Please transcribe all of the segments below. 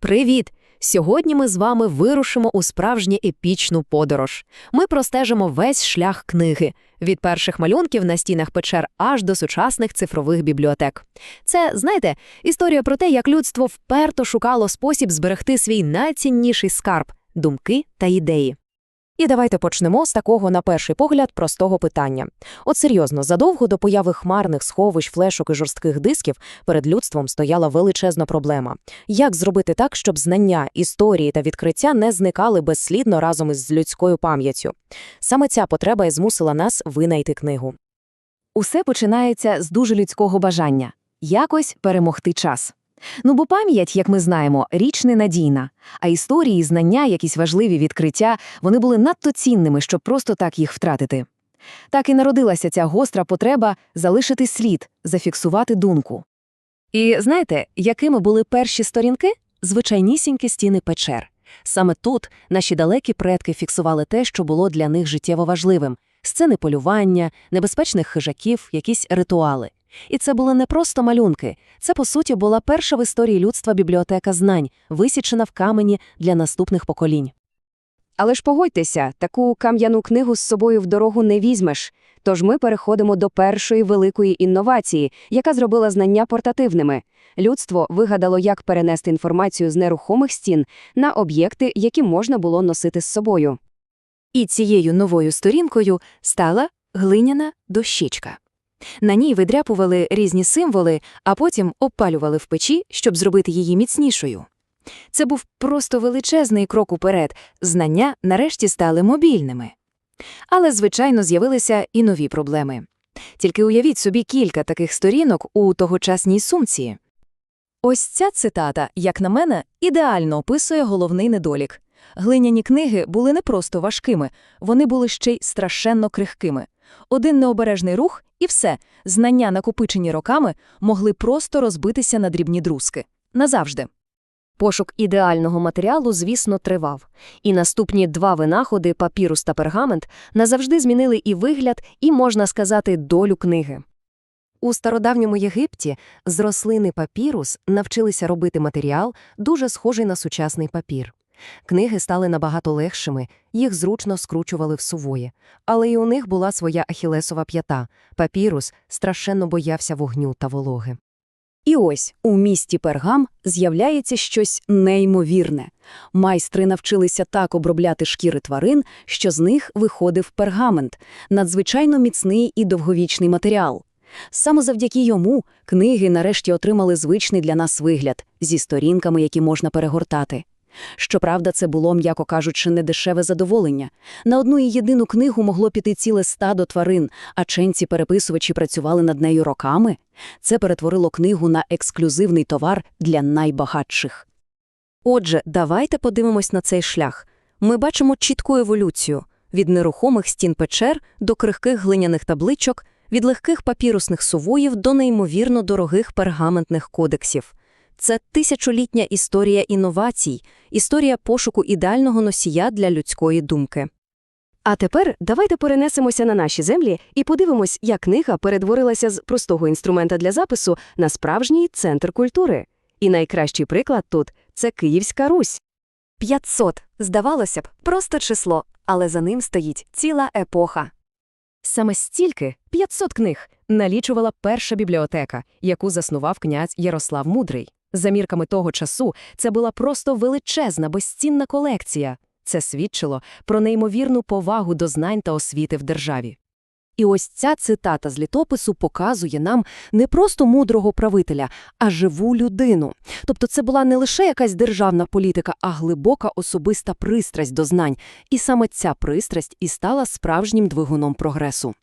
Привіт! Сьогодні ми з вами вирушимо у справжню епічну подорож. Ми простежимо весь шлях книги від перших малюнків на стінах печер аж до сучасних цифрових бібліотек. Це, знаєте, історія про те, як людство вперто шукало спосіб зберегти свій найцінніший скарб думки та ідеї. І давайте почнемо з такого, на перший погляд, простого питання. От серйозно, задовго до появи хмарних сховищ, флешок і жорстких дисків перед людством стояла величезна проблема. Як зробити так, щоб знання, історії та відкриття не зникали безслідно разом із людською пам'яттю? Саме ця потреба і змусила нас винайти книгу. Усе починається з дуже людського бажання – якось перемогти час. Ну бо пам'ять, як ми знаємо, річ ненадійна, а історії, знання, якісь важливі відкриття, вони були надто цінними, щоб просто так їх втратити. Так і народилася ця гостра потреба залишити слід, зафіксувати думку. І знаєте, якими були перші сторінки? Звичайнісінькі стіни печер. Саме тут наші далекі предки фіксували те, що було для них життєво важливим – сцени полювання, небезпечних хижаків, якісь ритуали. І це були не просто малюнки. Це, по суті, була перша в історії людства бібліотека знань, висічена в камені для наступних поколінь. Але ж погодьтеся, таку кам'яну книгу з собою в дорогу не візьмеш. Тож ми переходимо до першої великої інновації, яка зробила знання портативними. Людство вигадало, як перенести інформацію з нерухомих стін на об'єкти, які можна було носити з собою. І цією новою сторінкою стала глиняна дощечка. На ній видряпували різні символи, а потім обпалювали в печі, щоб зробити її міцнішою. Це був просто величезний крок уперед, знання нарешті стали мобільними. Але, звичайно, з'явилися і нові проблеми. Тільки уявіть собі кілька таких сторінок у тогочасній сумці. Ось ця цитата, як на мене, ідеально описує головний недолік. Глиняні книги були не просто важкими, вони були ще й страшенно крихкими. Один необережний рух і все, знання, накопичені роками, могли просто розбитися на дрібні друзки. Назавжди. Пошук ідеального матеріалу, звісно, тривав. І наступні два винаходи, папірус та пергамент, назавжди змінили і вигляд, і, можна сказати, долю книги. У стародавньому Єгипті з рослини папірус навчилися робити матеріал, дуже схожий на сучасний папір. Книги стали набагато легшими, їх зручно скручували в сувої. Але і у них була своя ахілесова п'ята. Папірус страшенно боявся вогню та вологи. І ось у місті Пергам з'являється щось неймовірне. Майстри навчилися так обробляти шкіри тварин, що з них виходив пергамент – надзвичайно міцний і довговічний матеріал. Саме завдяки йому книги нарешті отримали звичний для нас вигляд зі сторінками, які можна перегортати. Щоправда, це було, м'яко кажучи, недешеве задоволення. На одну і єдину книгу могло піти ціле стадо тварин, а ченці-переписувачі працювали над нею роками. Це перетворило книгу на ексклюзивний товар для найбагатших. Отже, давайте подивимось на цей шлях. Ми бачимо чітку еволюцію – від нерухомих стін печер до крихких глиняних табличок, від легких папірусних сувоїв до неймовірно дорогих пергаментних кодексів. Це тисячолітня історія інновацій, історія пошуку ідеального носія для людської думки. А тепер давайте перенесемося на наші землі і подивимось, як книга перетворилася з простого інструмента для запису на справжній центр культури. І найкращий приклад тут це Київська Русь. 500, здавалося б, просто число, але за ним стоїть ціла епоха. Саме стільки 500 книг налічувала перша бібліотека, яку заснував князь Ярослав Мудрий. За мірками того часу це була просто величезна, безцінна колекція. Це свідчило про неймовірну повагу до знань та освіти в державі. І ось ця цитата з літопису показує нам не просто мудрого правителя, а живу людину. Тобто це була не лише якась державна політика, а глибока особиста пристрасть до знань. І саме ця пристрасть і стала справжнім двигуном прогресу.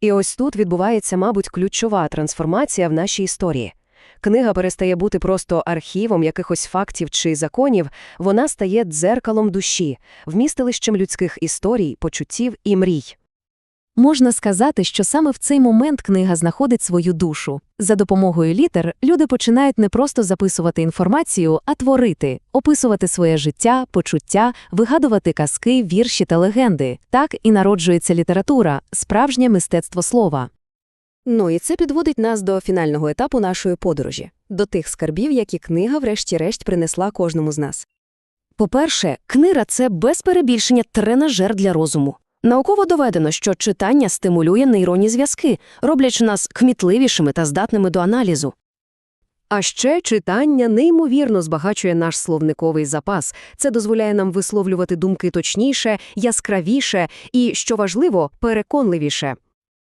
І ось тут відбувається, мабуть, ключова трансформація в нашій історії. Книга перестає бути просто архівом якихось фактів чи законів, вона стає дзеркалом душі, вмістилищем людських історій, почуттів і мрій. Можна сказати, що саме в цей момент книга знаходить свою душу. За допомогою літер люди починають не просто записувати інформацію, а творити, описувати своє життя, почуття, вигадувати казки, вірші та легенди. Так і народжується література, справжнє мистецтво слова. Ну і це підводить нас до фінального етапу нашої подорожі. до тих скарбів, які книга врешті-решт принесла кожному з нас. По-перше, книга – це без перебільшення тренажер для розуму. Науково доведено, що читання стимулює нейронні зв'язки, роблячи нас кмітливішими та здатними до аналізу. А ще читання неймовірно збагачує наш словниковий запас. Це дозволяє нам висловлювати думки точніше, яскравіше і, що важливо, переконливіше.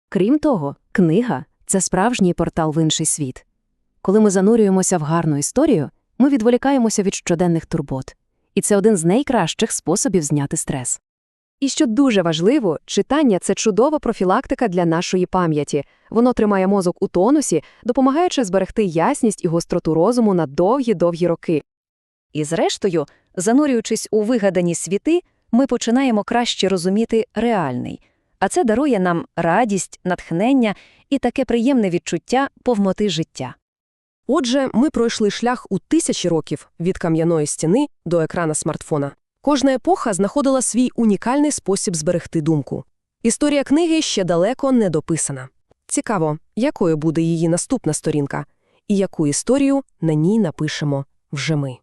Крім того, книга це справжній портал в інший світ. Коли ми занурюємося в гарну історію, ми відволікаємося від щоденних турбот. І це один з найкращих способів зняти стрес. І що дуже важливо, читання це чудова профілактика для нашої пам'яті. Воно тримає мозок у тонусі, допомагаючи зберегти ясність і гостроту розуму на довгі-довгі роки. І зрештою, занурюючись у вигадані світи, ми починаємо краще розуміти реальний. А це дарує нам радість, натхнення і таке приємне відчуття повноти життя. Отже, ми пройшли шлях у тисячі років від кам'яної стіни до екрана смартфона. Кожна епоха знаходила свій унікальний спосіб зберегти думку. Історія книги ще далеко не дописана. Цікаво, якою буде її наступна сторінка, і яку історію на ній напишемо вже ми.